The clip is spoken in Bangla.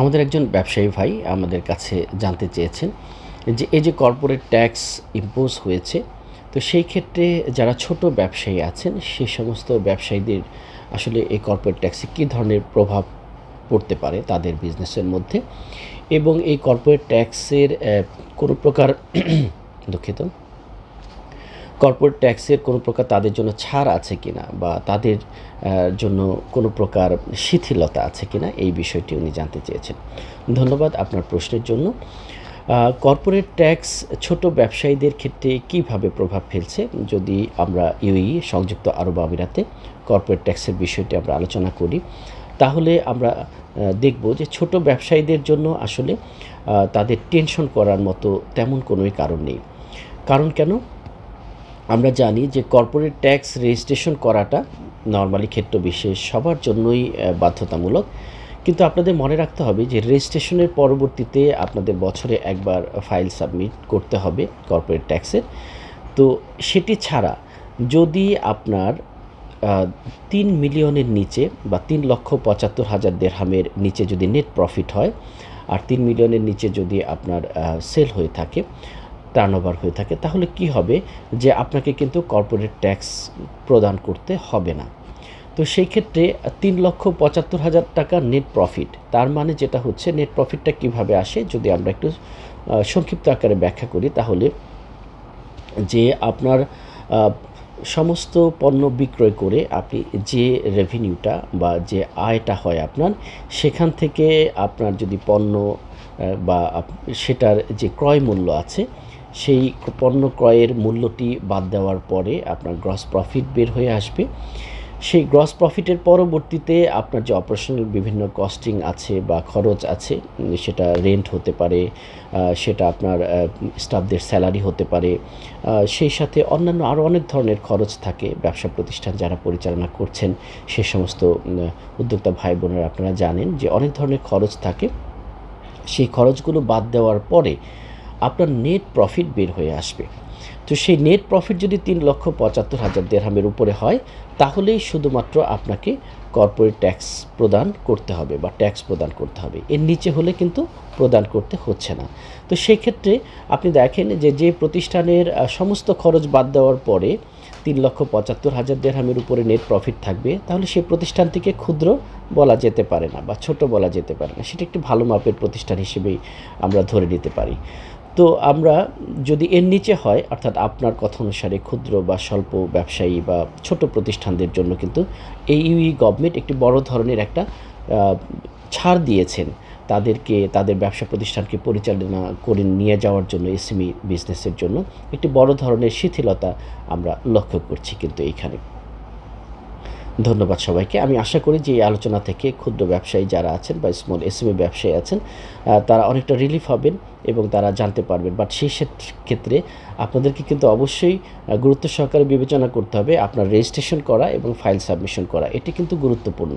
আমাদের একজন ব্যবসায়ী ভাই আমাদের কাছে জানতে চেয়েছেন যে এই যে কর্পোরেট ট্যাক্স ইম্পোজ হয়েছে, তো সেই ক্ষেত্রে যারা ছোট ব্যবসায়ী আছেন, সে সমস্ত ব্যবসায়ীদের আসলে এই কর্পোরেট ট্যাক্সে কী ধরনের প্রভাব পড়তে পারে তাদের বিজনেসের মধ্যে? এবং এই কর্পোরেট ট্যাক্সের কোনো প্রকার দুঃখিত। কর্পোরেট ট্যাক্সের কোনো প্রকার তাদের জন্য ছাড় আছে কিনা বা তাদের জন্য কোনো প্রকার শিথিলতা আছে কিনা এই বিষয়টি উনি জানতে চেয়েছেন। ধন্যবাদ আপনার প্রশ্নের জন্য। কর্পোরেট ট্যাক্স ছোট ব্যবসায়ীদের ক্ষেত্রে কীভাবে প্রভাব ফেলছে যদি আমরা ইউই সংযুক্ত আরব আমিরাতে কর্পোরেট ট্যাক্সের বিষয়টি আমরা আলোচনা করি, তাহলে আমরা দেখব যে ছোট ব্যবসায়ীদের জন্য আসলে তাদের টেনশন করার মতো তেমন কোনোই কারণ নেই। কারণ কেন? আমরা জানি যে কর্পোরেট ট্যাক্স রেজিস্ট্রেশন করাটা নর্মালি ক্ষেত্র বিশেষ সবার জন্যই বাধ্যতামূলক। কিন্তু আপনাদের মনে রাখতে হবে যে রেজিস্ট্রেশনের পরবর্তীতে আপনাদের বছরে একবার ফাইল সাবমিট করতে হবে কর্পোরেট ট্যাক্সের তো সেটি ছাড়া যদি আপনার তিন মিলিয়নের নিচে বা তিন লক্ষ পঁচাত্তর হাজার দেড়হামের নিচে যদি নেট প্রফিট হয়, আর তিন মিলিয়নের নিচে যদি আপনার সেল হয়ে থাকে টার্নওভার হয়ে থাকে, তাহলে কি হবে? যে আপনাকে কিন্তু কর্পোরেট ট্যাক্স প্রদান করতে হবে না। তো সেই ক্ষেত্রে তিন লক্ষ পঁচাত্তর হাজার টাকা নেট প্রফিট তার মানে যেটা হচ্ছে নেট প্রফিটটা কীভাবে আসে? যদি আমরা একটু সংক্ষিপ্ত আকারে ব্যাখ্যা করি, তাহলে যে আপনার সমস্ত পণ্য বিক্রয় করে আপনি যে রেভিনিউটা বা যে আয়টা হয় আপনার, সেখান থেকে আপনার যদি পণ্য বা সেটার যে ক্রয় মূল্য আছে সেই পণ্য ক্রয়ের মূল্যটি বাদ দেওয়ার পরে আপনার গ্রস প্রফিট বের হয়ে আসবে। সেই গ্রস প্রফিটের পরবর্তীতে আপনার যে অপারেশনাল বিভিন্ন কস্টিং আছে বা খরচ আছে সেটা রেন্ট হতে পারে সেটা আপনার স্টাফদের স্যালারি হতে পারে সেই সাথে অন্যান্য আরও অনেক ধরনের খরচ থাকে ব্যবসা প্রতিষ্ঠান যারা পরিচালনা করছেন, সে সমস্ত উদ্যোক্তা ভাই বোনেরা আপনারা জানেন যে অনেক ধরনের খরচ থাকে। সেই খরচগুলো বাদ দেওয়ার পরে আপনার নেট প্রফিট বের হয়ে আসবে। তো সেই নেট প্রফিট যদি তিন লক্ষ পঁচাত্তর হাজার দেড়হামের উপরে হয়, তাহলেই শুধুমাত্র আপনাকে কর্পোরেট ট্যাক্স প্রদান করতে হবে বা ট্যাক্স প্রদান করতে হবে। এর নিচে হলে কিন্তু প্রদান করতে হচ্ছে না। তো সেক্ষেত্রে আপনি দেখেন যে যে প্রতিষ্ঠানের সমস্ত খরচ বাদ দেওয়ার পরে তিন লক্ষ পঁচাত্তর হাজার দেড়হামের উপরে নেট প্রফিট থাকবে, তাহলে সেই প্রতিষ্ঠানটিকে ক্ষুদ্র বলা যেতে পারে না বা ছোট বলা যেতে পারে না। সেটা একটি ভালো মাপের প্রতিষ্ঠান হিসেবেই আমরা ধরে নিতে পারি। তো আমরা যদি এর নিচে হয়, অর্থাৎ আপনার কথা অনুসারে ক্ষুদ্র বা স্বল্প ব্যবসায়ী বা ছোট প্রতিষ্ঠানদের জন্য কিন্তু এই ইউই গভর্নমেন্ট একটি বড় ধরনের একটা ছাড় দিয়েছেন। তাদেরকে, তাদের ব্যবসা প্রতিষ্ঠানকে পরিচালনা করে নিয়ে যাওয়ার জন্য, এসএমই বিজনেসের জন্য একটি বড় ধরনের শিথিলতা আমরা লক্ষ্য করছি কিন্তু এইখানে। ধন্যবাদ সবাইকে। আমি আশা করি যে এই আলোচনা থেকে ক্ষুদ্র ব্যবসায়ী যারা আছেন বা স্মল এসএমই ব্যবসায়ী আছেন তারা অনেকটা রিলিফ হবেন এবং তারা জানতে পারবেন। বাট সেই ক্ষেত্রে আপনাদেরকে কিন্তু অবশ্যই গুরুত্ব সহকারে বিবেচনা করতে হবে আপনার রেজিস্ট্রেশন করা এবং ফাইল সাবমিশন করা। এটি কিন্তু গুরুত্বপূর্ণ।